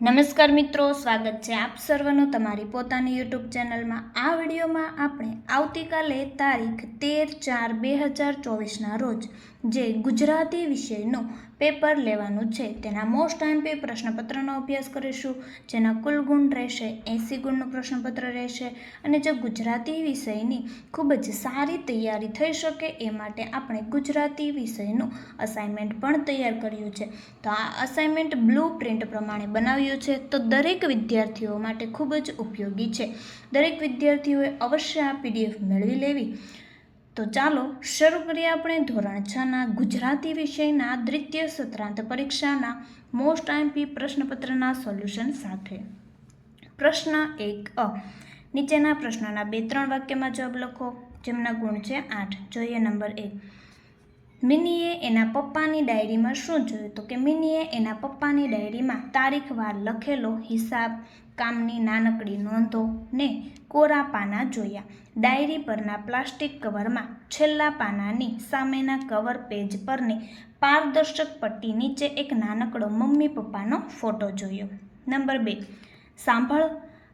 નમસ્કાર મિત્રો, સ્વાગત છે આપ સર્વનું તમારી પોતાની યુટ્યુબ ચેનલમાં. આ વિડીયોમાં આપણે આવતીકાલે તારીખ તેર ચાર બે હજાર ચોવીસના રોજ જે ગુજરાતી વિષયનું પેપર લેવાનું છે. તેના મોસ્ટ એમપી પ્રશ્નપત્રનો અભ્યાસ કરીશું, જેના કુલ ગુણ રહેશે, એંસી ગુણનું પ્રશ્નપત્ર રહેશે અને જે ગુજરાતી વિષયની ખૂબ જ સારી તૈયારી થઈ શકે એ માટે આપણે ગુજરાતી વિષયનું અસાઇનમેન્ટ પણ તૈયાર કર્યું છે. તો આ અસાઇનમેન્ટ બ્લુ પ્રિન્ટ પ્રમાણે બનાવ્યું છે તો દરેક વિદ્યાર્થીઓ માટે ખૂબ જ ઉપયોગી છે. દરેક વિદ્યાર્થીઓએ અવશ્ય આ પીડીએફ મેળવી લેવી. તો ચાલો શરૂ કરીએ આપણે ધોરણ છના ગુજરાતી વિષયના દ્વિતીય સત્રાંત પરીક્ષાના મોસ્ટ આઈમ્પી પ્રશ્નપત્રના સોલ્યુશન સાથે. પ્રશ્ન એક અ. નીચેના પ્રશ્નોના બે, ત્રણ વાક્યમાં જવાબ લખો. જેમના ગુણ છે આઠ. જોઈએ નંબર એક. મિનીએ એના પપ્પાની ડાયરીમાં શું જોયું? તો કે મિનીએ એના પપ્પાની ડાયરીમાં તારીખવાર લખેલો હિસાબ, કામની નાનકડી નોંધો ને કોરા પાના જોયા. ડાયરી પરના પ્લાસ્ટિક કવરમાં છેલ્લા પાનાની સામેના કવર પેજ પરની પારદર્શક પટ્ટી નીચે એક નાનકડો મમ્મી પપ્પાનો ફોટો જોયો. નંબર બે, સાંભળ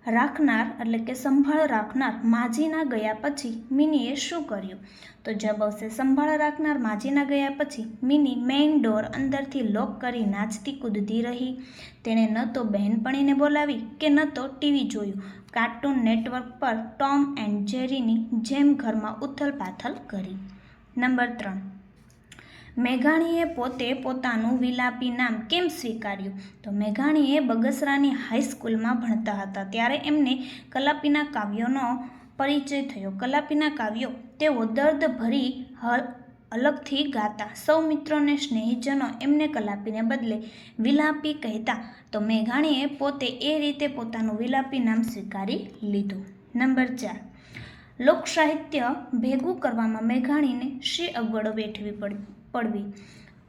રાખનાર, એટલે કે સંભાળ રાખનાર માજીના ગયા પછી મિનીએ શું કર્યું? તો જવાબ આવશે, સંભાળ રાખનાર માજીના ગયા પછી મિની મેઇન ડોર અંદરથી લોક કરી નાચતી કૂદતી રહી. તેણે ન તો બહેનપણીને બોલાવી કે ન તો ટીવી જોયું. કાર્ટૂન નેટવર્ક પર ટોમ એન્ડ જેરીની જેમ ઘરમાં ઉથલપાથલ કરી. નંબર ત્રણ. મેઘાણીએ પોતે પોતાનું વિલાપી નામ કેમ સ્વીકાર્યું? તો મેઘાણીએ બગસરાની હાઈસ્કૂલમાં ભણતા હતા. ત્યારે એમને કલાપીના કાવ્યોનો પરિચય થયો. કલાપીના કાવ્યો તેઓ દર્દ ભરી અલગથી ગાતા. સૌ મિત્રોને સ્નેહીજનો એમને કલાપીને બદલે વિલાપી કહેતા. તો મેઘાણીએ પોતે એ રીતે પોતાનું વિલાપી નામ સ્વીકારી લીધું. નંબર ચાર. લોકસાહિત્ય ભેગું કરવામાં મેઘાણીને શી અગવડો વેઠવી પડી પડવી.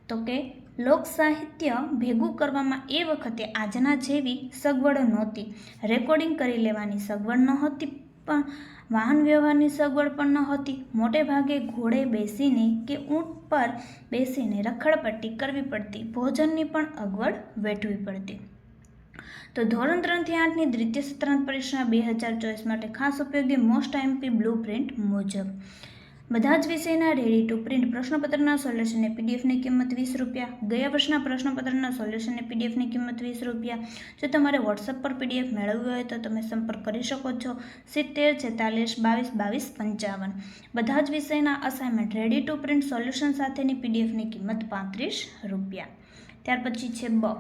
તો કે લોક સાહિત્ય ભેગું કરવામાં એ વખતે આજના જેવી સગવડ નહોતી. રેકોર્ડિંગ કરી લેવાની સગવડ નહોતી, પણ વાહન વ્યવહારની સગવડ પણ નહોતી. મોટે ભાગે ઘોડે બેસીને કે ઊંટ પર બેસીને રખડપટ્ટી કરવી પડતી. ભોજનની પણ અગવડ વેઠવી પડતી. તો ધોરણ ત્રણથી આઠની દ્વિતીય સત્રાંત પરીક્ષા બે હજાર ચોવીસ માટે ખાસ ઉપયોગી મોસ્ટ એમપી બ્લુ પ્રિન્ટ મુજબ. બધા જ વિષયના રેડી ટુ પ્રિન્ટ પ્રશ્નપત્રના સોલ્યુશનની પીડીએફની કિંમત વીસ રૂપિયા. ગયા વર્ષના પ્રશ્નપત્રના સોલ્યુશનની પીડીએફની કિંમત વીસ રૂપિયા. જો તમારે વોટ્સઅપ પર પીડીએફ મેળવવી હોય તો તમે સંપર્ક કરી શકો છો. સિત્તેર, છેતાલીસ, બાવીસ બાવીસ, પંચાવન. બધા જ વિષયના assignment ready to print solution સાથેની પીડીએફની કિંમત પાંત્રીસ રૂપિયા. ત્યાર પછી છે બ.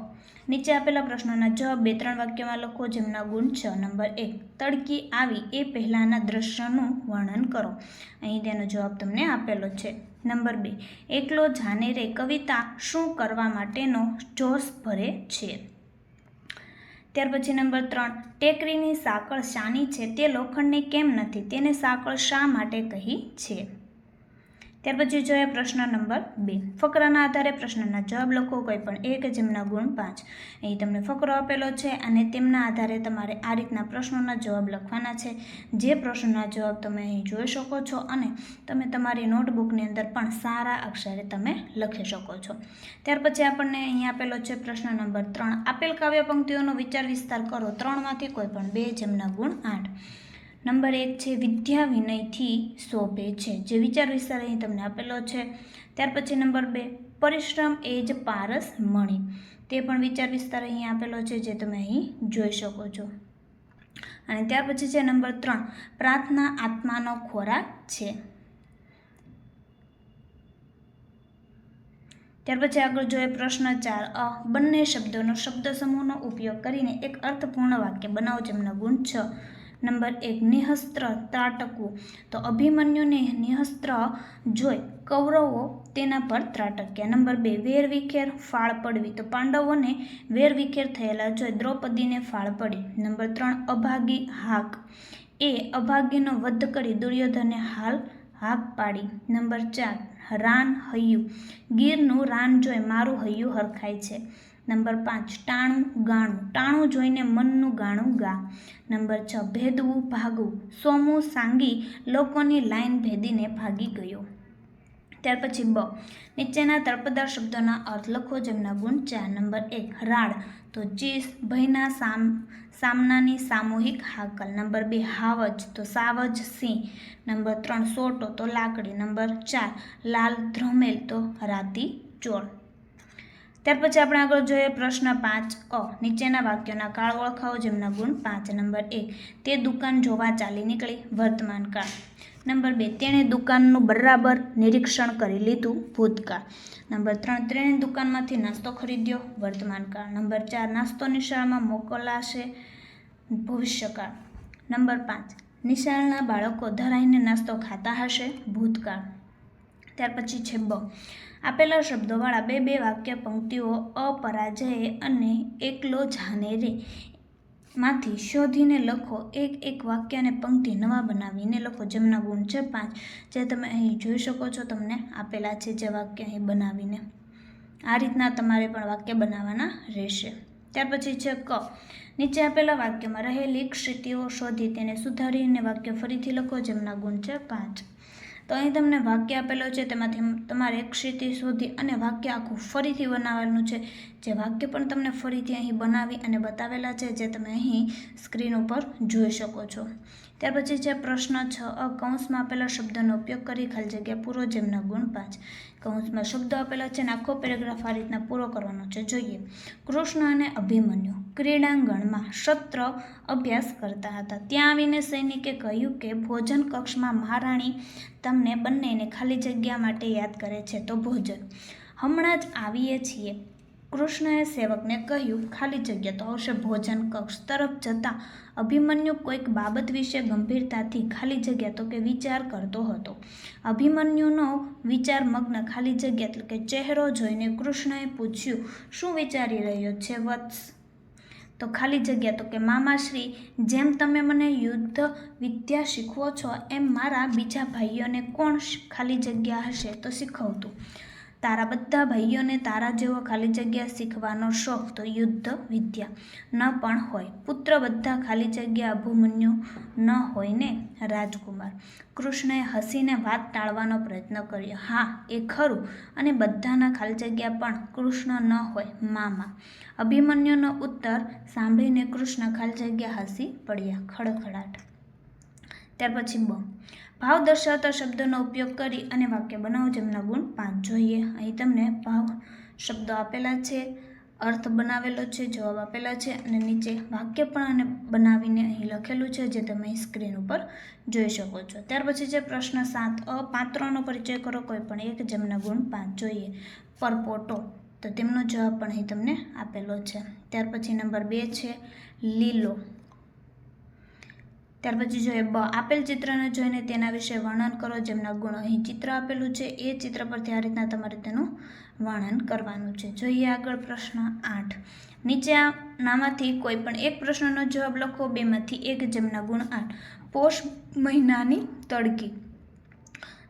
નીચે આપેલા પ્રશ્નોના જવાબ બે ત્રણ વાક્યમાં લખો, જેમના ગુણ છ. નંબર એક, તડકી આવી એ પહેલાંના દ્રશ્યનું વર્ણન કરો. અહીં તેનો જવાબ તમને આપેલો છે. નંબર બે, એકલો જાને રે કવિતા શું કરવા માટેનો જોશ ભરે છે? ત્યાર પછી નંબર ત્રણ, ટેકરીની સાંકળ શાની છે? તે લોખંડની કેમ નથી? તેને સાંકળ શા માટે કહી છે? ત્યાર પછી જોઈએ પ્રશ્ન નંબર બે. ફકરાના આધારે પ્રશ્નના જવાબ લખો કોઈ પણ એક જેમના ગુણ પાંચ. અહીં તમને ફકરો આપેલો છે અને તેમના આધારે તમારે આ રીતના પ્રશ્નોના જવાબ લખવાના છે. જે પ્રશ્નના જવાબ તમે અહીં જોઈ શકો છો અને તમે તમારી નોટબુકની અંદર પણ સારા અક્ષરે તમે લખી શકો છો. ત્યાર પછી આપણને અહીં આપેલો છે પ્રશ્ન નંબર ત્રણ. આપેલ કાવ્ય પંક્તિઓનો વિચાર વિસ્તાર કરો ત્રણમાંથી કોઈ પણ બે જેમના ગુણ આઠ. નંબર એક છે, વિદ્યા વિનયથી શોભે છે. જે વિચાર વિસ્તાર અહીં તમને આપેલો છે. ત્યાર પછી નંબર બે, પરિશ્રમ એ જ પારસ મણી. તે પણ વિચાર વિસ્તાર અહીં આપેલો છે, જે તમે અહીં જોઈ શકો છો. અને ત્યાર પછી છે નંબર ત્રણ, પ્રાર્થના આત્માનો ખોરાક છે. ત્યાર પછી આગળ જોઈએ પ્રશ્ન ચાર, અ, બંને શબ્દોનો શબ્દ સમૂહનો ઉપયોગ કરીને એક અર્થપૂર્ણ વાક્ય બનાવો જેમનો ગુણ છ. નંબર એક નિહસ્ત્ર ત્રાટકવું. તો અભિમન્યુને નિહસ્ત્ર જોઈ કૌરવો તેના પર ત્રાટક્યા. નંબર બે, વેરવિખેર ફાળ પડવી. તો પાંડવોને વેરવિખેર થયેલા જોઈ દ્રૌપદીને ફાળ પડી. નંબર ત્રણ, અભાગી હાક. એ અભાગીનો વધ કરી દુર્યોધને હાલ હાક પાડી. નંબર ચાર રાન હૈયું. ગીરનું રાન જોઈ મારું હૈયું હરખાય છે. નંબર પાંચ, ટાણું ગાણું. ટાણું જોઈને મનનું ગાણું ગા. નંબર છ, ભેદવું ભાગવું. સોમું સાંગી લોકોની લાઈન ભેદીને ભાગી ગયો. ત્યાર પછી બ. નીચેના તળપદાર શબ્દોના અર્થ લખો જેમના ગુણ ચાર, નંબર એક, રાડ. તો ચીસ, ભયના સામ, સામનાની સામૂહિક હાકલ. નંબર બે, હાવજ. તો સાવજ સિંહ. નંબર ત્રણ, સોટો. તો લાકડી. નંબર ચાર, લાલ ધ્રમેલ. તો રાતી ચોળ. ત્યાર પછી આપણે આગળ જોઈએ પ્રશ્ન પાંચ, અ. નીચેના વાક્યોના કાળ ઓળખાવો જેમના ગુણ પાંચ, નંબર એક. તે દુકાન જોવા ચાલી નીકળી વર્તમાન કાળ. નંબર બે, તેણે દુકાનનું બરાબર નિરીક્ષણ કરી લીધું ભૂતકાળ. નંબર ત્રણ, તેણે દુકાનમાંથી નાસ્તો ખરીદ્યો વર્તમાન કાળ. નંબર ચાર, નાસ્તો નિશાળમાં મોકલાશે ભવિષ્યકાળ. નંબર પાંચ, નિશાળના બાળકો ધરાઈને નાસ્તો ખાતા હશે ભૂતકાળ. ત્યાર પછી છે બ આપેલા શબ્દોવાળા બે બે વાક્ય, પંક્તિઓ, અપરાજયે અને એકલો જાને રે. માંથી શોધીને લખો એક એક વાક્ય અને પંક્તિ નવા બનાવીને લખો જેમના ગુણ છે પાંચ. જે તમે અહીં જોઈ શકો છો તમને આપેલા છે જે વાક્ય અહીં બનાવીને. આ રીતના તમારે પણ વાક્ય બનાવવાના રહેશે. ત્યાર પછી છે ક. નીચે આપેલા વાક્યમાં રહેલી ક્ષિતિઓ શોધી તેને સુધારીને વાક્ય ફરીથી લખો જેમના ગુણ છે પાંચ. તો અહીં તમને વાક્ય આપેલો છે, તેમાંથી તમારે એક ક્ષિતિ શોધી અને વાક્ય આખું ફરીથી બનાવવાનું છે. જે વાક્ય પણ તમને ફરીથી અહીં બનાવી અને બતાવેલા છે, જે તમે અહીં સ્ક્રીન ઉપર જોઈ શકો છો. ત્યાર પછી છે પ્રશ્ન છ. અ કૌંસમાં આપેલા શબ્દનો ઉપયોગ કરી ખાલી જગ્યા પૂરો જેમના ગુણ પાંચ. કૌંસમાં શબ્દ આપેલા છે અને આખો પેરેગ્રાફ આ રીતના પૂરો કરવાનો છે. જોઈએ. કૃષ્ણ અને અભિમન્યુ. ક્રીડાંગણમાં સત્ર અભ્યાસ કરતા હતા. ત્યાં આવીને સૈનિકે કહ્યું કે, ભોજન કક્ષમાં મહારાણી તમને બંનેને ખાલી જગ્યા માટે યાદ કરે છે, તો ભોજન. હમણાં જ આવીએ છીએ. કૃષ્ણએ સેવકને કહ્યું, ખાલી જગ્યા તો આવશે, ભોજન કક્ષ તરફ જતાં. અભિમન્યુ કોઈક બાબત વિશે ગંભીરતાથી ખાલી જગ્યા તો કે વિચાર કરતો હતો. અભિમન્યુનો વિચાર મગ્ન ખાલી જગ્યા એટલે કે ચહેરો જોઈને કૃષ્ણએ પૂછ્યું, શું વિચારી રહ્યો છે, વત્સ? તો ખાલી જગ્યા તો કે મામાશ્રી જેમ તમે મને યુદ્ધ વિદ્યા શીખવો છો, એમ મારા બીજા ભાઈઓને કોણ ખાલી જગ્યા હશે? તો શીખવતું. તારા બધા ભાઈઓને તારા જેવો ખાલી જગ્યા શીખવાનો શોખ તો યુદ્ધ, વિદ્યા ન પણ હોય. પુત્ર બધા ખાલી જગ્યા અભિમન્યુ ન હોય ને? રાજકુમાર કૃષ્ણએ હસીને વાત ટાળવાનો પ્રયત્ન કર્યો. હા, એ ખરું. અને બધાના ખાલી જગ્યા પણ કૃષ્ણ ન હોય, મામા. અભિમન્યુનો ઉત્તર સાંભળીને કૃષ્ણ ખાલી જગ્યા હસી પડ્યા, ખડખડાટ. ત્યાર પછી બ ભાવ દર્શાવતા શબ્દોનો ઉપયોગ કરી અને વાક્ય બનાવો જેમના ગુણ પાંચ જોઈએ. અહીં તમને ભાવ શબ્દો આપેલા છે, અર્થ બનાવેલો છે, જવાબ આપેલા છે અને નીચે વાક્ય પણ અને બનાવીને અહીં લખેલું છે જે તમે સ્ક્રીન ઉપર જોઈ શકો છો. ત્યાર પછી છે પ્રશ્ન સાત. અ પાત્રોનો પરિચય કરો કોઈ પણ એક જેમના ગુણ પાંચ જોઈએ. પરપોટો. તો તેમનો જવાબ પણ અહીં તમને આપેલો છે. ત્યાર પછી નંબર બે છે, લીલો. ત્યાર પછી જોઈએ બ આપેલ ચિત્રને જોઈને તેના વિશે વર્ણન કરો, જેમના ગુણ અહીં ચિત્ર આપેલું છે, એ ચિત્ર પરથી આ રીતના તમારે તેનું વર્ણન કરવાનું છે. જોઈએ આગળ પ્રશ્ન આઠ. નીચે આ નામાંથી કોઈ પણ એક પ્રશ્નનો જવાબ લખો, બેમાંથી એક જેમના ગુણ આઠ. પોષ મહિનાની તડકી.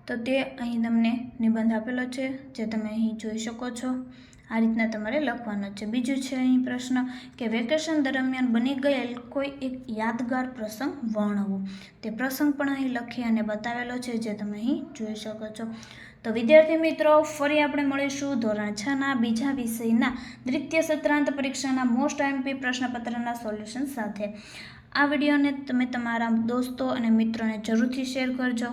તો તે અહીં તમને નિબંધ આપેલો છે, જે તમે અહીં જોઈ શકો છો. આ રીતના તમારે લખવાનો છે. બીજું છે અહીં પ્રશ્ન કે વેકેશન દરમિયાન બની ગયેલ કોઈ એક યાદગાર પ્રસંગ વર્ણવો. તે પ્રસંગ પણ અહીં લખી અને બતાવેલો છે જે તમે અહીં જોઈ શકો છો. તો વિદ્યાર્થી મિત્રો, ફરી આપણે મળીશું ધોરણ છના બીજા વિષયના દ્વિતીય સત્રાંત પરીક્ષાના મોસ્ટ એમપી પ્રશ્નપત્રના સોલ્યુશન સાથે. આ વિડીયોને તમે તમારા દોસ્તો અને મિત્રોને જરૂરથી શેર કરજો.